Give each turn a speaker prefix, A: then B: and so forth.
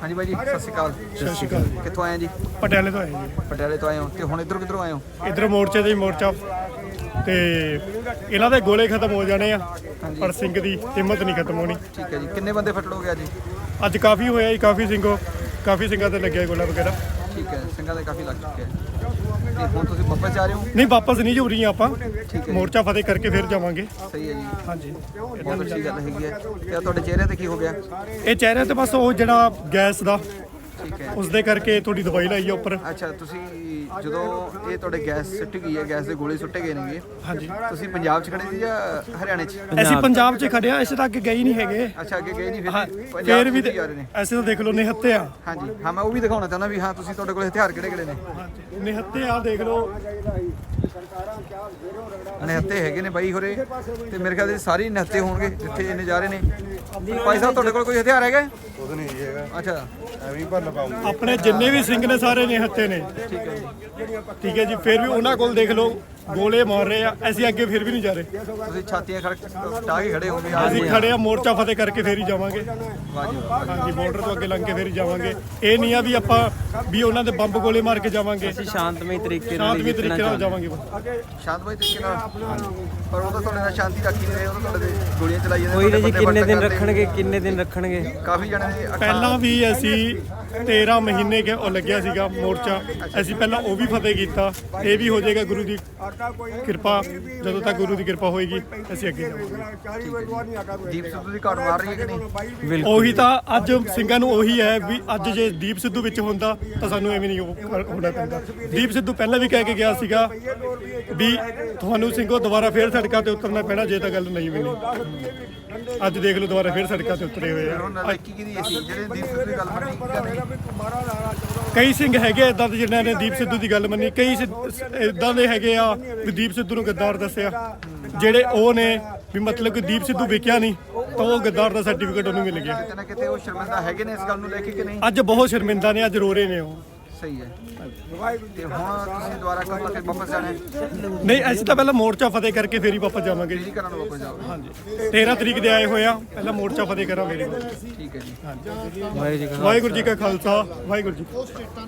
A: ਹਾਂਜੀ ਬਾਈ ਜੀ ਸਤਿ ਸ਼੍ਰੀ ਅਕਾਲ।
B: ਸਤਿ ਸ਼੍ਰੀ ਅਕਾਲ ਜੀ।
A: ਕਿੱਥੋਂ ਆਏ ਜੀ?
B: ਪਟਿਆਲੇ ਤੋਂ ਆਏ ਜੀ।
A: ਪਟਿਆਲੇ ਤੋਂ ਆਏ ਹੋ ਤੇ ਹੁਣ ਇੱਧਰੋਂ ਕਿੱਧਰੋਂ ਆਏ ਹੋ?
B: ਇਧਰ ਮੋਰਚੇ ਤੇ ਹੀ ਮੋਰਚਾ। ਤੇ ਇਹਨਾਂ ਦੇ ਗੋਲੇ ਖਤਮ ਹੋ ਜਾਣੇ ਆ ਪਰ ਸਿੰਘ ਦੀ ਹਿੰਮਤ ਨਹੀਂ ਖਤਮ ਹੋਣੀ।
A: ਠੀਕ ਹੈ ਜੀ ਕਿੰਨੇ ਬੰਦੇ ਫਟੜੋਗੇ ਅੱਜ?
B: ਅੱਜ ਕਾਫੀ ਹੋਇਆ ਜੀ ਕਾਫੀ ਸਿੰਘੋ ਕਾਫੀ ਸਿੰਘਾਂ ਤੇ ਲੱਗਿਆ ਗੋਲਾ ਵਗੈਰਾ।
A: ਠੀਕ ਹੈ ਸਿੰਘਾਂ ਦੇ ਕਾਫੀ ਲੱਗ ਚੁੱਕੇ ਆ। ਤੇ ਹੁਣ ਤੁਸੀਂ ਵਾਪਸ ਜਾ ਰਹੇ ਹੋ?
B: ਨਹੀਂ ਵਾਪਸ ਨਹੀਂ ਜੁਰੀ ਆਪਾਂ।
A: ਠੀਕ ਹੈ
B: ਮੋਰਚਾ ਫਤਿਹ ਕਰਕੇ ਫਿਰ ਜਾਵਾਂਗੇ।
A: ਸਹੀ ਹੈ ਜੀ।
B: ਹਾਂਜੀ।
A: ਬਹੁਤ ਅੱਛੀ ਗੱਲ ਹੈਗੀ ਹੈ। ਤੇ ਆਹ ਤੁਹਾਡੇ ਚਿਹਰੇ ਤੇ ਕੀ ਹੋ ਗਿਆ?
B: ਇਹ ਚਿਹਰੇ ਤੇ ਬਸ ਉਹ ਜਿਹੜਾ ਗੈਸ ਦਾ
A: ਠੀਕ ਹੈ।
B: ਉਸ ਦੇ ਕਰਕੇ ਥੋੜੀ ਦਵਾਈ ਲਾਈ ਆ ਉੱਪਰ।
A: ਅੱਛਾ ਤੁਸੀਂ ਜਦੋਂ ਇਹ ਤੁਹਾਡੇ ਗੈਸ ਸੁੱਟ ਗਈ ਹੈ ਗੈਸ ਦੇ ਗੋਲੇ ਸੁੱਟੇ ਗਏ ਨੇਗੇ
B: ਹਾਂਜੀ।
A: ਤੁਸੀਂ ਪੰਜਾਬ 'ਚ ਖੜੇ ਸੀ ਜਾਂ ਹਰਿਆਣੇ 'ਚ?
B: ਅਸੀਂ ਪੰਜਾਬ 'ਚ। ਖੜਿਆ ਇਸੇ ਤੱਕ ਗਏ ਹੀ ਨਹੀਂ ਹੈਗੇ।
A: ਅੱਛਾ ਅੱਗੇ ਗਏ ਨਹੀਂ
B: ਹਾਂ,
A: ਫਿਰ ਪੰਜਾਬ
B: ਫਿਰ ਵੀ
A: ਰਹੇ ਨੇ।
B: ਐਸੇ ਤਾਂ ਦੇਖ ਲਓ ਨਿਹੱਤੇ ਆ।
A: ਹਾਂਜੀ ਹਾਂ ਮੈਂ ਉਹ ਵੀ ਦਿਖਾਉਣਾ ਚਾਹੁੰਦਾ ਵੀ ਹਾਂ ਤੁਸੀਂ ਤੁਹਾਡੇ ਕੋਲ ਹਥਿਆਰ ਕਿਹੜੇ ਕਿਹੜੇ ਨੇ?
B: ਨਿਹੱਤੇ ਆ ਦੇਖ ਲਓ।
A: ਨਿਹੱਤੇ ਹੈਗੇ ਨੇ ਬਾਈ ਹੋਰੇ। ਤੇ ਮੇਰੇ ਖਿਆਲ ਦੇ ਸਾਰੇ ਨਿਹੱਤੇ ਹੋਣਗੇ ਜਿੱਥੇ ਇਹ ਨਜ਼ਾਰੇ ਨੇ। ਭਾਈ ਸਾਹਿਬ ਤੁਹਾਡੇ ਕੋਲ ਕੋਈ ਹਥਿਆਰ ਹੈਗਾ?
C: ਕੁਝ ਨਹੀਂ ਜੀ ਹੈਗਾ।
A: ਅੱਛਾ।
C: ਐਵੇਂ ਭੰਨ ਪਾਉਂਗੇ
B: ਆਪਣੇ ਜਿੰਨੇ ਵੀ ਸਿੰਘ ਨੇ ਸਾਰੇ ਨਿਹੱਤੇ ਨੇ।
A: ਠੀਕ ਹੈ ਜੀ।
B: ਠੀਕ ਹੈ ਜੀ ਫਿਰ ਵੀ ਉਹਨਾਂ ਕੋਲ ਦੇਖ ਲਓ। ਗੋਲੇ ਮਾਰ ਰਹੇ ਆ ਅਸੀਂ ਅੱਗੇ ਫਿਰ ਵੀ ਨਹੀਂ ਜਾ ਰਹੇ
A: ਤੁਸੀਂ ਛਾਤੀਆਂ ਖੜ ਟਾ ਕੇ ਖੜੇ ਹੋਗੇ
B: ਅਸੀਂ ਖੜੇ ਆ ਮੋਰਚਾ ਫਤਿਹ ਕਰਕੇ ਫੇਰ ਹੀ ਜਾਵਾਂਗੇ। ਹਾਂਜੀ ਬਾਰਡਰ ਤੋਂ ਅੱਗੇ ਲੰਘ ਕੇ ਫੇਰ ਹੀ ਜਾਵਾਂਗੇ ਇਹ ਨਹੀਂ ਆ ਵੀ ਆਪਾਂ ਵੀ ਉਹਨਾਂ ਦੇ ਬੰਬ ਗੋਲੇ ਮਾਰ ਕੇ ਜਾਵਾਂਗੇ
D: ਅਸੀਂ ਸ਼ਾਂਤਮਈ ਤਰੀਕੇ ਨਾਲ
B: ਸ਼ਾਂਤਮਈ ਤਰੀਕੇ ਨਾਲ ਜਾਵਾਂਗੇ।
A: ਸ਼ਾਂਤਮਈ ਤਰੀਕੇ ਨਾਲ ਪਰ ਉਹ ਤਾਂ ਤੁਹਾਡੇ ਨਾਲ ਸ਼ਾਂਤੀ ਰੱਖੀ ਨਹੀਂ ਰਹੇ ਉਹ ਤਾਂ ਤੁਹਾਡੇ ਗੋਲੀਆਂ ਚਲਾਈ ਜਾਂਦੇ
D: ਕੋਈ ਨਾ ਜੀ ਕਿੰਨੇ ਦਿਨ। ਰੱਖਣਗੇ ਕਿੰਨੇ ਦਿਨ ਰੱਖਣਗੇ
A: ਕਾਫੀ ਜਣੇ
B: ਪਹਿਲਾਂ ਵੀ ਅਸੀਂ 13 ਮਹੀਨੇ ਕੇ ਉਹ ਲੱਗਿਆ ਸੀਗਾ ਮੋਰਚਾ। ਅਸੀਂ ਪਹਿਲਾਂ ਉਹ ਵੀ ਫਤਿਹ ਕੀਤਾ। ਇਹ ਵੀ ਹੋ ਜਾਏਗਾ ਗੁਰੂ ਦੀ ਕਿਰਪਾ। ਜਦੋਂ ਤੱਕ ਗੁਰੂ ਦੀ ਕਿਰਪਾ ਹੋਏਗੀ ਅਸੀਂ ਅੱਗੇ ਜਾਵਾਂਗੇ।
A: ਦੀਪ ਸਿੱਧੂ ਦੀ ਘਾਟ ਮਾਰ ਰਹੀ ਹੈ ਕਿ ਨਹੀਂ?
D: ਬਿਲਕੁਲ।
B: ਉਹੀ ਤਾਂ ਅੱਜ ਸਿੰਘਾਂ ਨੂੰ ਉਹੀ ਹੈ ਵੀ ਅੱਜ ਜੇ ਦੀਪ ਸਿੱਧੂ ਵਿੱਚ ਹੁੰਦਾ ਤਾਂ ਸਾਨੂੰ ਐਵੇਂ ਨਹੀਂ ਹੋਣਾ ਪੈਂਦਾ। ਦੀਪ ਸਿੱਧੂ ਪਹਿਲਾਂ ਵੀ ਕਹਿ ਕੇ ਗਿਆ ਸੀਗਾ ਵੀ ਤੁਹਾਨੂੰ ਸਿੰਘੋ ਦੁਬਾਰਾ ਫੇਰ ਸੜਕਾਂ ਤੇ ਉਤਰਨਾ ਪੈਣਾ ਜੇ ਤਾਂ ਗੱਲ ਨਹੀਂ ਬਣੀ ਅੱਜ ਦੇਖ ਲਓ ਦੁਬਾਰਾ ਫੇਰ ਸੜਕਾਂ ਤੇ ਉਤਰੇ ਹੋਏ ਆ।
A: ਜਿਹੜੇ ਦੀਪ ਸਿੱਧੂ ਦੀ ਗੱਲ ਨਹੀਂ
B: ਕਈ ਸਿੰਘ ਹੈਗੇ ਇਦਾਂ ਦੇ ਜਿਨ੍ਹਾਂ ਨੇ ਦੀਪ ਸਿੱਧੂ ਦੀ ਗੱਲ ਮੰਨੀ। ਕਈ ਇਦਾਂ ਦੇ ਹੈਗੇ ਆ ਵੀ ਦੀਪ ਸਿੱਧੂ ਨੂੰ ਗੱਦਾਰ ਦੱਸਿਆ। ਜਿਹੜੇ ਉਹ ਨੇ ਵੀ ਮਤਲਬ ਕਿ ਦੀਪ ਸਿੱਧੂ ਵਿਕਿਆ ਨਹੀਂ ਤਾਂ ਉਹ ਗੱਦਾਰ ਦਾ ਸਰਟੀਫਿਕੇਟ ਉਹਨੂੰ ਮਿਲ ਗਿਆ।
A: ਕਿਤੇ ਨਾ ਕਿਤੇ ਉਹ ਸ਼ਰਮਿੰਦਾ ਹੈਗੇ ਨੇ ਇਸ ਗੱਲ ਨੂੰ ਲੈ ਕੇ ਕਿ ਨਹੀਂ?
B: ਅੱਜ ਬਹੁਤ ਸ਼ਰਮਿੰਦਾ ਨੇ ਅੱਜ ਰੋ ਰਹੇ ਨੇ ਉਹ।
A: ਸਹੀ ਹੈ। ਤੇ ਹੁਣ ਤੁਸੀਂ ਦੁਬਾਰਾ ਕਦੋਂ ਤੱਕ ਵਾਪਸ ਜਾਣਾ ਹੈ।
B: ਨਹੀਂ ਅਸੀਂ ਤਾਂ ਪਹਿਲਾਂ ਮੋਰਚਾ ਫਤਿਹ ਕਰਕੇ ਫੇਰ ਹੀ ਵਾਪਸ ਜਾਵਾਂਗੇ
A: ਜੀ। ਕਰਨ ਨੂੰ ਵਾਪਸ ਜਾਓਗੇ।
B: ਹਾਂਜੀ। 13 ਤਰੀਕ ਦੇ ਆਏ ਹੋਏ ਆ ਪਹਿਲਾਂ ਮੋਰਚਾ ਫਤਿਹ ਕਰਾਂਗੇ
A: ਠੀਕ ਹੈ ਜੀ।
D: ਵਾਹਿਗੁਰੂ ਜੀ ਕਾ
B: ਵਾਹਿਗੁਰੂ ਜੀ ਕਾ ਖਾਲਸਾ ਵਾਹਿਗੁਰੂ ਜੀ ਕੀ ਫਤਿਹ।